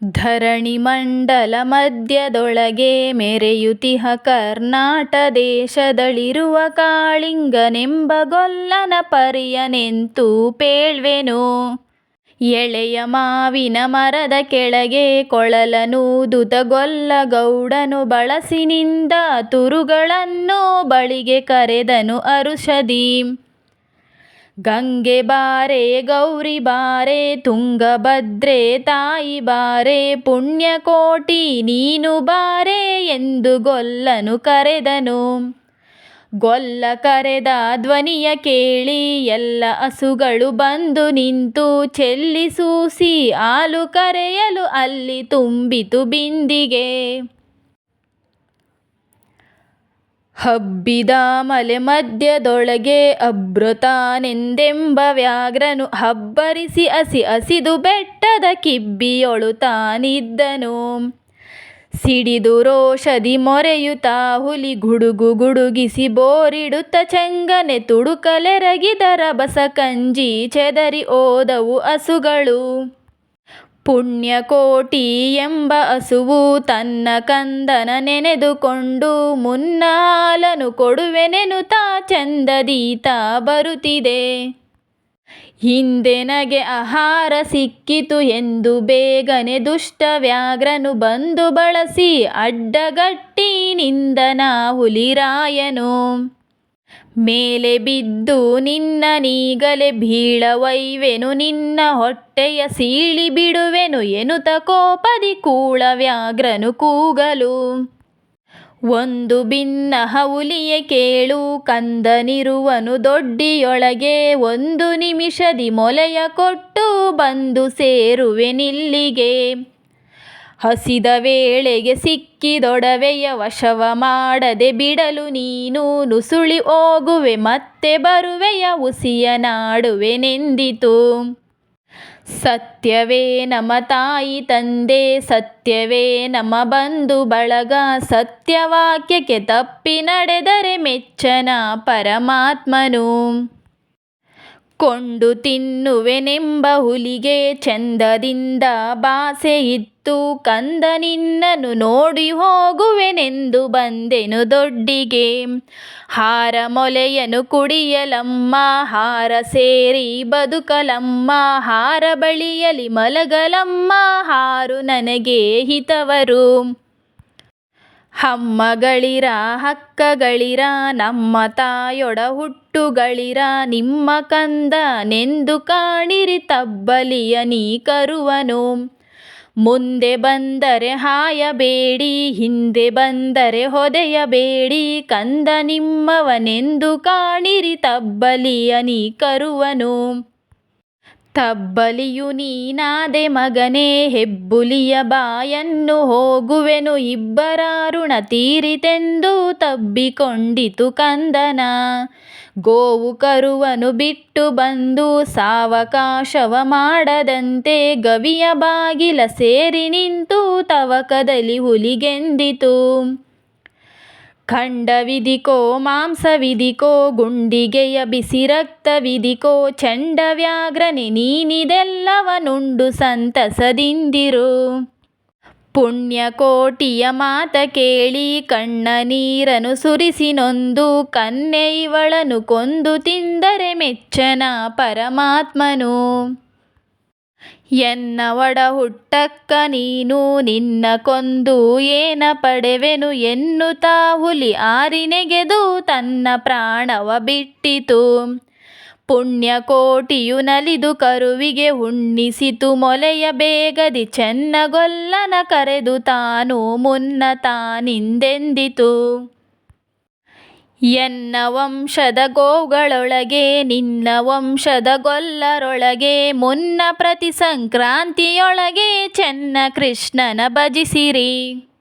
ಧರಣಿ ಮಂಡಲ ಮಧ್ಯದೊಳಗೆ ಮೆರೆಯುತಿಹ ಕರ್ನಾಟ ದೇಶದಳಿರುವ ಕಾಳಿಂಗನೆಂಬ ಗೊಲ್ಲನ ಪರಿಯನೆಂತೂ ಪೇಳ್ವೆನು. ಎಳೆಯ ಮಾವಿನ ಮರದ ಕೆಳಗೆ ಕೊಳಲನೂದುತ ಗೊಲ್ಲ ಗೌಡನು ಬಳಸಿನಿಂದ ತುರುಗಳನ್ನು ಬಳಿಗೆ ಕರೆದನು ಅರುಷದಿ ಗಂಗೆ ಬಾರೆ, ಗೌರಿ ಬಾರೆ ತುಂಗಭದ್ರೆ ತಾಯಿ ಬಾರೆ ಪುಣ್ಯಕೋಟಿ ನೀನು ಬಾರೆ ಎಂದು ಗೊಲ್ಲನು ಕರೆದನು. ಗೊಲ್ಲ ಕರೆದ ಧ್ವನಿಯ ಕೇಳಿ ಎಲ್ಲ ಹಸುಗಳು ಬಂದು ನಿಂತು ಚೆಲ್ಲಿ ಸೂಸಿ ಹಾಲು ಕರೆಯಲು ಅಲ್ಲಿ ತುಂಬಿತು ಬಿಂದಿಗೆ. ಹಬ್ಬಿದ ಮಲೆ ಮಧ್ಯದೊಳಗೆ ಅಭೃತಾನೆಂದೆಂಬ ವ್ಯಾಘ್ರನು ಹಬ್ಬರಿಸಿ ಹಸಿ ಹಸಿದು ಬೆಟ್ಟದ ಕಿಬ್ಬಿಯೊಳು ತಾನಿದ್ದನು. ಸಿಡಿದು ರೋಷದಿ ಮೊರೆಯುತ್ತಾ ಹುಲಿ ಗುಡುಗು ಗುಡುಗಿಸಿ ಬೋರಿಡುತ್ತ ಚೆಂಗನೆ ತುಡುಕಲೆರಗಿದರ ಬಸ ಕಂಜಿ ಚೆದರಿ ಓದವು ಹಸುಗಳು. ಪುಣ್ಯಕೋಟಿ ಎಂಬ ಹಸುವು ತನ್ನ ಕಂದನ ನೆನೆದುಕೊಂಡು ಮುನ್ನಾಲನು ಹಾಲನು ಕೊಡುವೆನೆನುತಾ ಚಂದದೀತ ಬರುತ್ತಿದೆ. ಹಿಂದೆನಗೆ ಆಹಾರ ಸಿಕ್ಕಿತು ಎಂದು ಬೇಗನೆ ದುಷ್ಟ ವ್ಯಾಘ್ರನು ಬಂದು ಬಳಸಿ ಅಡ್ಡಗಟ್ಟಿ ನಿಂದನ ಹುಲಿರಾಯನು. ಮೇಲೆ ಬಿದ್ದು ನಿನ್ನ ನೀಗಲೇ ಬೀಳವೈವೆನು, ನಿನ್ನ ಹೊಟ್ಟೆಯ ಸೀಳಿ ಬಿಡುವೆನು ಎನುತ ಕೋಪದಿ ಕೂಳ ವ್ಯಾಘ್ರನು ಕೂಗಲು. ಒಂದು ಬಿನ್ನಹ ಹೌಲಿಯೇ ಕೇಳು, ಕಂದನಿರುವನು ದೊಡ್ಡಿಯೊಳಗೆ ಒಂದು ನಿಮಿಷದಿ ಮೊಲೆಯ ಕೊಟ್ಟು ಬಂದು ಸೇರುವೆನಿಲ್ಲಿಗೆ ಹಸಿದ ವೇಳೆಗೆ ಸಿಕ್ಕಿದೊಡವೆಯ ವಶವ ಮಾಡದೆ ಬಿಡಲು ನೀನು ನುಸುಳಿ ಹೋಗುವೆ, ಮತ್ತೆ ಬರುವೆಯ ಹುಸಿಯ ನಾಡುವೆನೆಂದಿತು ಸತ್ಯವೇ ನಮ್ಮ ತಾಯಿ ತಂದೆ, ಸತ್ಯವೇ ನಮ್ಮ ಬಂಧು ಬಳಗ, ಸತ್ಯವಾಕ್ಯಕ್ಕೆ ತಪ್ಪಿ ನಡೆದರೆ ಮೆಚ್ಚನ ಪರಮಾತ್ಮನು. ಕೊಂಡು ತಿನ್ನುವೆನೆಂಬ ಹುಲಿಗೆ ಚಂದದಿಂದ ಭಾಸೆ ಇತ್ತು ಕಂದ ನಿನ್ನನು ನೋಡಿ ಹೋಗುವೆನೆಂದು ಬಂದೆನು ದೊಡ್ಡಿಗೆ. ಹಾರ ಮೊಲೆಯನು ಕುಡಿಯಲಮ್ಮ, ಹಾರ ಸೇರಿ ಬದುಕಲಮ್ಮ, ಹಾರ ಬಳಿಯಲಿ ಮಲಗಲಮ್ಮ, ಹಾರು ನನಗೆ ಹಿತವರು. ಹಮ್ಮಗಳಿರ, ಹಕ್ಕಗಳಿರ, ನಮ್ಮ ತಾಯೊಡ ಹುಟ್ಟುಗಳಿರ, ನಿಮ್ಮ ಕಂದನೆಂದು ಕಾಣಿರಿ ತಬ್ಬಲಿಯ ನೀ ಕರುವನು. ಮುಂದೆ ಬಂದರೆ ಹಾಯಬೇಡಿ ಹಿಂದೆ ಬಂದರೆ ಹೊದೆಯಬೇಡಿ. ಕಂದ ನಿಮ್ಮವನೆಂದು ಕಾಣಿರಿ ತಬ್ಬಲಿಯ ನೀ ಕರುವನು. ತಬ್ಬಲಿಯು ನೀನಾದೆ ಮಗನೇ, ಹೆಬ್ಬುಲಿಯ ಬಾಯನ್ನು ಹೋಗುವೆನು ಇಬ್ಬರ ಋಣ ತೀರಿತೆಂದು ತಬ್ಬಿಕೊಂಡಿತು ಕಂದನ. ಗೋವು ಕರುವನು ಬಿಟ್ಟು ಬಂದು ಸಾವಕಾಶವ ಮಾಡದಂತೆ ಗವಿಯ ಬಾಗಿಲ ಸೇರಿ ನಿಂತು ತವಕದಲ್ಲಿ ಹುಲಿಗೆಂದಿತು. ಖಂಡವಿದಿಕೋ ಮಾಂಸವಿಧಿಕೋ ಗುಂಡಿಗೆಯ ಬಿಸಿ ರಕ್ತವಿಧಿಕೋ ಚಂಡ ವ್ಯಾಘ್ರನೆ ನೀನಿದೆಲ್ಲವನುಂಡು ಸಂತಸದಿಂದಿರು. ಪುಣ್ಯಕೋಟಿಯ ಮಾತ ಕೇಳಿ ಕಣ್ಣ ನೀರನು ಸುರಿಸಿ ನೊಂದು ಕನ್ಯೆ ಇವಳನು ಕೊಂದು ತಿಂದರೆ ಮೆಚ್ಚನ ಪರಮಾತ್ಮನು. ಎನ್ನ ಒಡ ಹುಟ್ಟಕ್ಕ ನೀನು ನಿನ್ನ ಕೊಂದು ಏನ ಪಡೆವೆನು ಎನ್ನುತ್ತಾ ಹುಲಿ ಆರಿನೆಗೆದು ತನ್ನ ಪ್ರಾಣವ ಬಿಟ್ಟಿತು. ಪುಣ್ಯಕೋಟಿಯು ನಲಿದು ಕರುವಿಗೆ ಹುಣ್ಣಿಸಿತು ಮೊಲೆಯ ಬೇಗದಿ ಚೆನ್ನಗೊಲ್ಲನ ಕರೆದು ತಾನು ಮುನ್ನ ತಾನಿಂದೆಂದಿತು ಎನ್ನ ವಂಶದ ಗೋವುಗಳೊಳಗೆ ನಿನ್ನ ವಂಶದ ಗೊಲ್ಲರೊಳಗೆ ಮುನ್ನ ಪ್ರತಿ ಸಂಕ್ರಾಂತಿಯೊಳಗೆ ಚೆನ್ನ ಕೃಷ್ಣನ ಭಜಿಸಿರಿ.